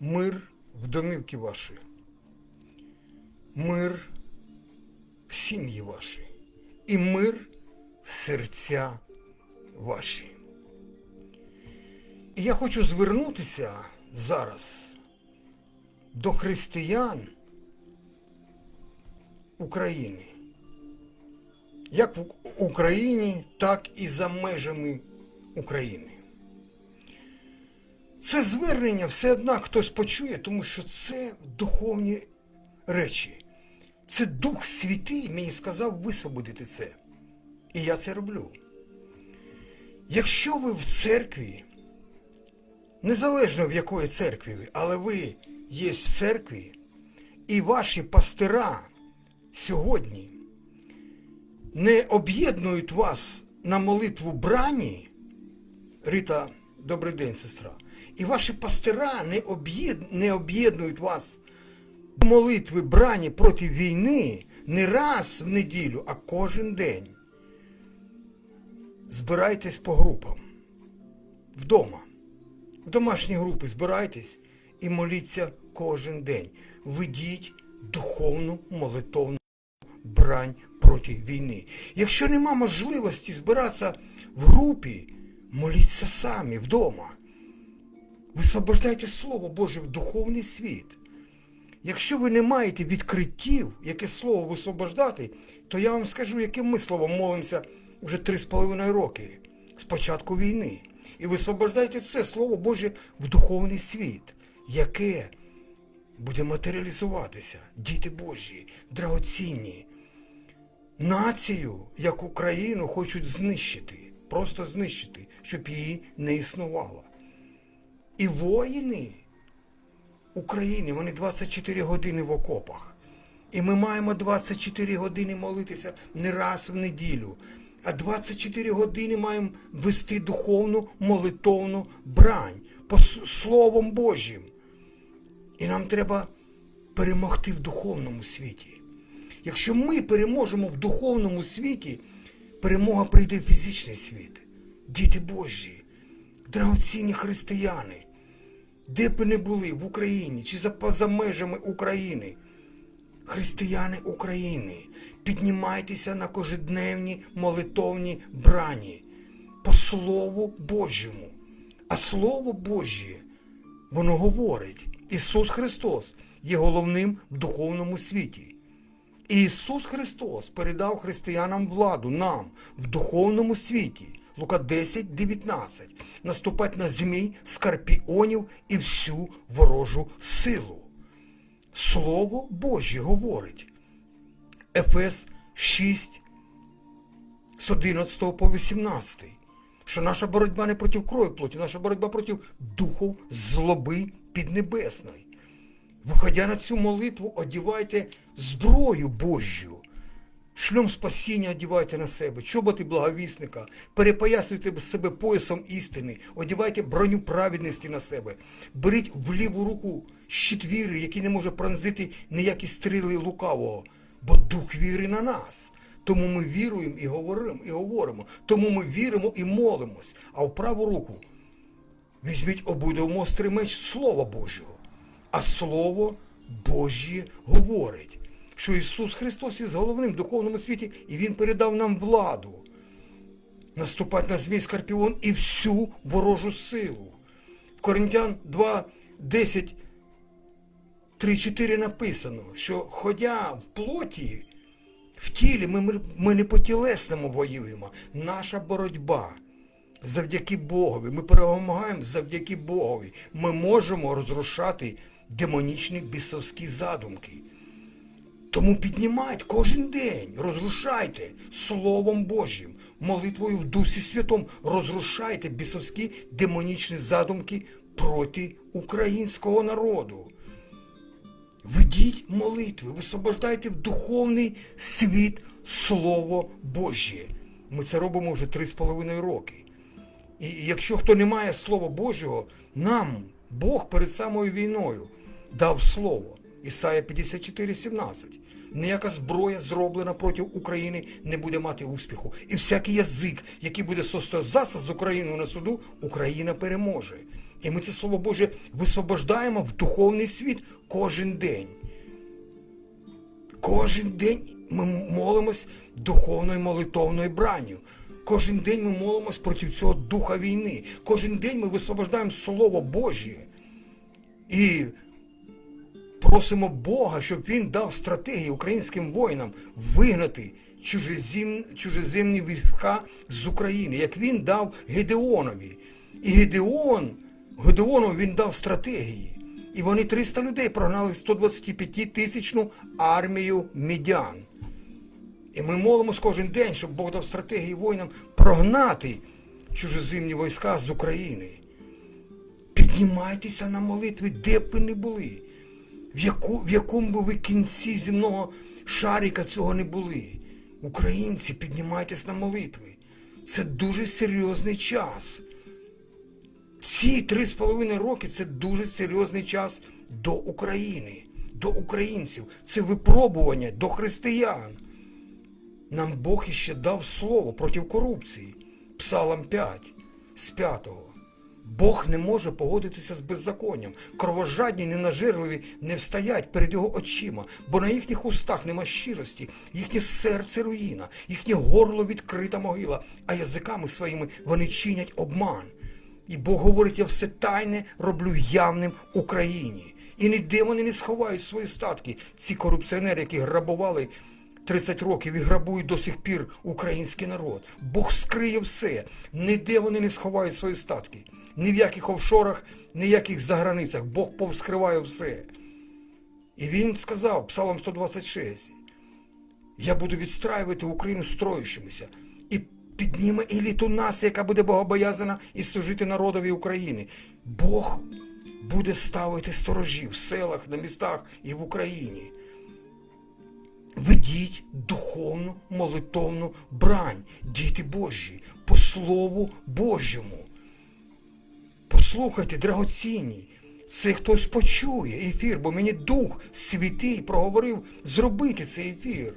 мир в домівки ваші, мир в сім'ї ваші і мир в серця ваші. І я хочу звернутися зараз до християн України. Як в Україні, так і за межами України. Це звернення все одно хтось почує, тому що це духовні речі. Це Дух Святий мені сказав висвободити це. І я це роблю. Якщо ви в церкві, незалежно в якої церкві ви, але ви є в церкві, і ваші пастира сьогодні не об'єднують вас на молитву брані, Рита, добрий день, сестра, і ваші пастира не, об'єд... не об'єднують вас до молитви брані проти війни не раз в неділю, а кожен день. Збирайтесь по групам вдома. В домашні групи збирайтесь і моліться кожен день. Ведіть духовну молитовну брань проти війни. Якщо нема можливості збиратися в групі, моліться самі вдома. Висвобождайте Слово Боже в духовний світ. Якщо ви не маєте відкриттів, яке слово висвобождати, то я вам скажу, яким ми словом молимося вже три з половиною роки з початку війни. І висвобождайте це Слово Боже в духовний світ, яке буде матеріалізуватися. Діти Божі, драгоцінні. Націю, як Україну, хочуть знищити, просто знищити, щоб її не існувало. І воїни України, вони 24 години в окопах. І ми маємо 24 години молитися не раз в неділю, а 24 години маємо вести духовну молитовну брань по Словом Божим. І нам треба перемогти в духовному світі. Якщо ми переможемо в духовному світі, перемога прийде в фізичний світ. Діти Божі, драгоцінні християни, де б не були в Україні чи за поза межами України. Християни України, піднімайтеся на кожедневні молитовні брані по Слову Божому. А Слово Божє, воно говорить, Ісус Христос є головним в духовному світі. І Ісус Христос передав християнам владу нам в духовному світі. Лука 10, 19. Наступать на змій, скорпіонів і всю ворожу силу. Слово Боже говорить. Ефес 6 з 11 по 18. Що наша боротьба не проти крові плоті, наша боротьба проти духов злоби піднебесної. Виходя на цю молитву, одівайте зброю Божю. Шльом спасіння одівайте на себе, чоботи благовісника, перепоясуйте себе поясом істини, одівайте броню праведності на себе, беріть в ліву руку щит віри, який не може пронзити ніякі стріли лукавого, бо дух віри на нас. Тому ми віруємо і говоримо, і говоримо. Тому ми віримо і молимось. А в праву руку візьміть обудов меч Слова Божого. А Слово Божє говорить, що Ісус Христос є головним в духовному світі, і Він передав нам владу наступати на змій Скорпіон і всю ворожу силу. В Коринтян 2, 10, 3, 4 написано, що ходя в плоті, в тілі ми, ми, не по тілесному воюємо. Наша боротьба завдяки Богові. Ми перемагаємо завдяки Богові. Ми можемо розрушати демонічні бісовські задумки. Тому піднімайте кожен день, розрушайте Словом Божим, молитвою в Дусі Святому, розрушайте бісовські демонічні задумки проти українського народу. Ведіть молитви, висвобождайте в духовний світ Слово Божє. Ми це робимо вже три з половиною роки. І якщо хто не має Слова Божого, нам Бог перед самою війною дав Слово. Ісая 54,17. Ніяка зброя, зроблена проти України, не буде мати успіху. І всякий язик, який буде состязатися з Україною на суду, Україна переможе. І ми це слово Боже висвобождаємо в духовний світ кожен день. Кожен день ми молимось духовною молитовною бранню. Кожен день ми молимось проти цього духа війни. Кожен день ми висвобождаємо Слово Боже. І просимо Бога, щоб Він дав стратегії українським воїнам вигнати чужезем, чужеземні війська з України, як він дав Гедеонові. І Гедеон, Гедеону він дав стратегії. І вони 300 людей прогнали 125 тисячну армію медян. І ми молимось кожен день, щоб Бог дав стратегії воїнам прогнати чужеземні війська з України. Піднімайтеся на молитви, де б ви не були, в, яку, в якому би ви кінці земного шарика цього не були. Українці, піднімайтесь на молитви. Це дуже серйозний час. Ці три з половиною роки це дуже серйозний час до України, до українців. Це випробування до християн. Нам Бог іще дав слово проти корупції. Псалом 5 з 5. Бог не може погодитися з беззаконням. Кровожадні, ненажирливі не встоять перед його очима, бо на їхніх устах нема щирості, їхнє серце руїна, їхнє горло відкрита могила, а язиками своїми вони чинять обман. І Бог говорить, я все тайне роблю явним Україні. І ніде вони не сховають свої статки. Ці корупціонери, які грабували 30 років і грабують до сих пір український народ. Бог скриє все. Ніде вони не сховають свої статки. Ні в яких офшорах, ні в яких заграницях. Бог повскриває все. І він сказав, Псалом 126, я буду відстраювати Україну строючимися і підніме еліту нації, яка буде богобоязана і служити народові України. Бог буде ставити сторожів в селах, на містах і в Україні. Ведіть духовну молитовну брань, діти Божі, по Слову Божому. Послухайте, драгоцінні, це хтось почує ефір, бо мені Дух Святий проговорив зробити цей ефір.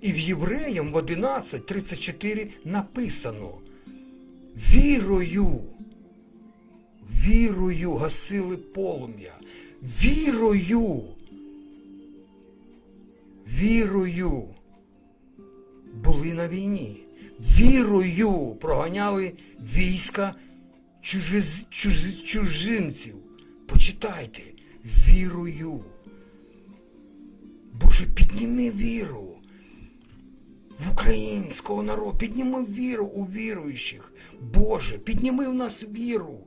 І в Євреям в 11.34 написано Вірою, вірою гасили полум'я, вірою, вірою були на війні, вірою проганяли війська чужиз, чуж, чужинців. Почитайте, вірою. Боже, підніми віру в українського народу, підніми віру у віруючих. Боже, підніми в нас віру,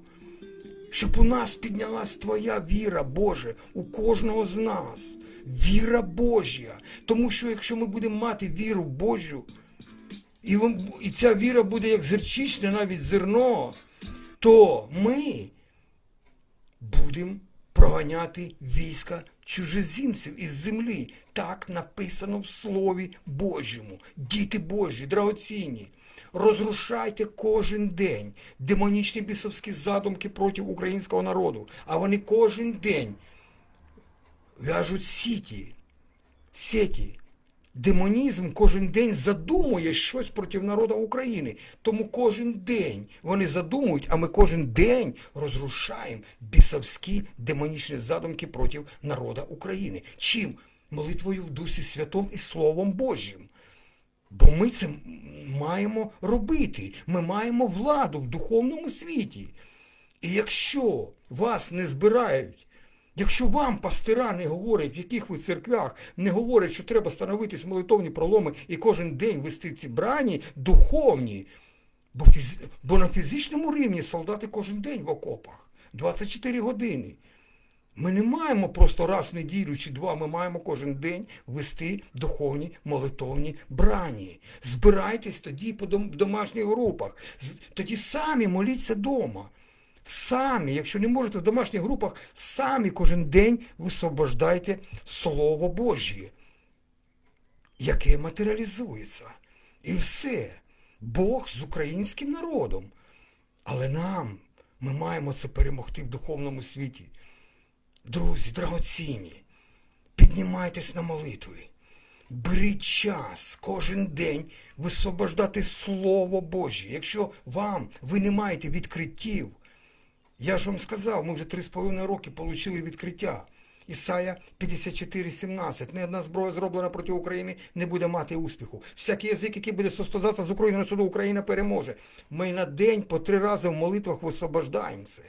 щоб у нас піднялась Твоя віра, Боже, у кожного з нас. Віра Божя. Тому що якщо ми будемо мати віру Божу, і, і ця віра буде як зерчичне, навіть зерно, то ми будемо проганяти війська чужеземців із землі. Так написано в Слові Божому. Діти Божі, драгоцінні, розрушайте кожен день демонічні бісовські задумки проти українського народу. А вони кожен день в'яжуть сіті, сеті. Демонізм кожен день задумує щось проти народу України. Тому кожен день вони задумують, а ми кожен день розрушаємо бісовські демонічні задумки проти народу України. Чим? Молитвою в Дусі Святом і Словом Божим. Бо ми це маємо робити. Ми маємо владу в духовному світі. І якщо вас не збирають, якщо вам пастира не говорять, в яких ви церквях, не говорять, що треба становитись молитовні проломи і кожен день вести ці брані духовні, бо, фіз... бо на фізичному рівні солдати кожен день в окопах, 24 години. Ми не маємо просто раз в неділю чи два, ми маємо кожен день вести духовні молитовні брані. Збирайтесь тоді по домашніх групах. Тоді самі моліться вдома. Самі, якщо не можете в домашніх групах, самі кожен день висвобождайте Слово Божє, яке матеріалізується. І все. Бог з українським народом. Але нам ми маємо це перемогти в духовному світі. Друзі, драгоцінні, Піднімайтесь на молитви. Беріть час кожен день висвобождати Слово Боже. Якщо вам ви не маєте відкриттів, я ж вам сказав, ми вже 3,5 роки отримали відкриття. Ісая 54,17. Не одна зброя зроблена проти України не буде мати успіху. Всякий язик, який буде сострадатися з України на суду, Україна переможе. Ми на день по три рази в молитвах висвобождаємося.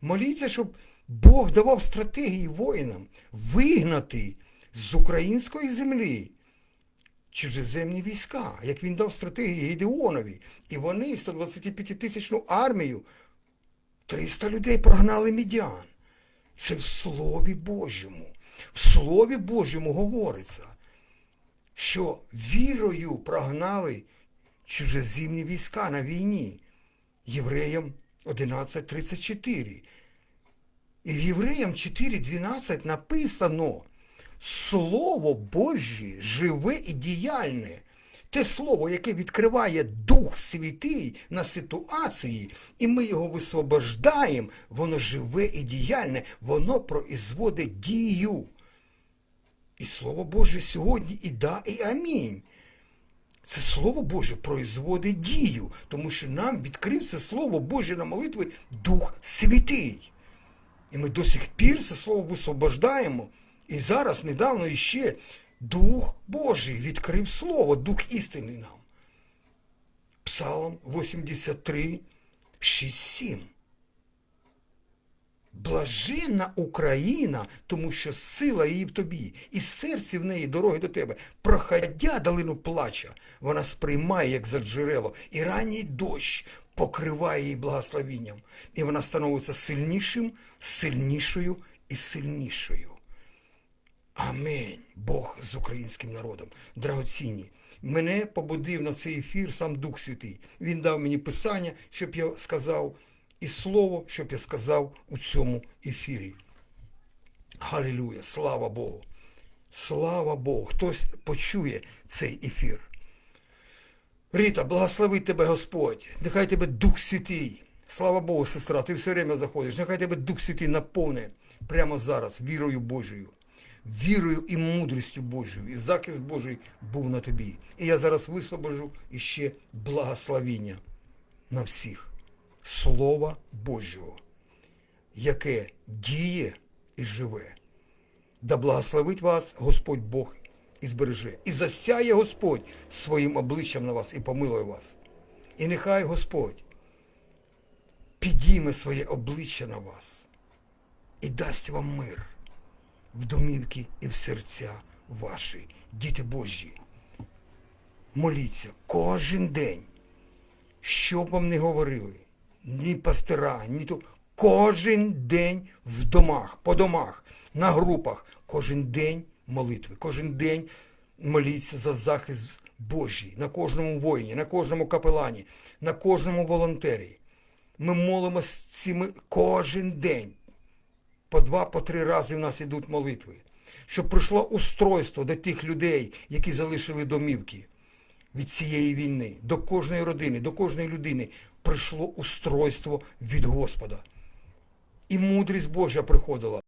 Моліться, щоб Бог давав стратегії воїнам вигнати з української землі чужеземні війська, як він дав стратегії Гедеонові. І вони 125-тисячну армію 300 людей прогнали мідян. Це в Слові Божому. В Слові Божому говориться, що вірою прогнали чужеземні війська на війні. Євреям 11.34. І в Євреям 4.12 написано Слово Боже живе і діяльне. Те слово, яке відкриває Дух Святий на ситуації, і ми його висвобождаємо, воно живе і діяльне, воно производить дію. І Слово Боже сьогодні і да, і амінь. Це Слово Боже производить дію, тому що нам відкрив це Слово Боже на молитви Дух Святий. І ми до сих пір це слово висвобождаємо. І зараз недавно іще Дух Божий відкрив Слово, Дух істини нам. Псалом 83, 6, 7. Блаженна Україна, тому що сила її в тобі, і серце в неї дороги до тебе. Проходя долину плача, вона сприймає, як за джерело, і ранній дощ покриває її благословінням. І вона становиться сильнішим, сильнішою і сильнішою. Амінь. Бог з українським народом. Драгоцінні. Мене побудив на цей ефір сам Дух Святий. Він дав мені писання, щоб я сказав, і слово, щоб я сказав у цьому ефірі. Галілуя! Слава Богу! Слава Богу! Хтось почує цей ефір. Ріта, благослови тебе Господь. Нехай тебе Дух Святий. Слава Богу, сестра, ти все время заходиш. Нехай тебе Дух Святий наповне прямо зараз вірою Божою. Вірою і мудрістю Божою, і захист Божий був на тобі. І я зараз висвобожу іще благословіння на всіх. Слова Божого, яке діє і живе. Да благословить вас Господь Бог і збереже. І засяє Господь своїм обличчям на вас і помилує вас. І нехай Господь підійме своє обличчя на вас і дасть вам мир в домівки і в серця ваші. Діти Божі, моліться кожен день, що б вам не говорили, ні пастира, ні то. Кожен день в домах, по домах, на групах, кожен день молитви, кожен день моліться за захист Божий на кожному воїні, на кожному капелані, на кожному волонтері. Ми молимося цими кожен день. По два, по три рази в нас ідуть молитви. Щоб прийшло устройство до тих людей, які залишили домівки від цієї війни. До кожної родини, до кожної людини прийшло устройство від Господа. І мудрість Божа приходила.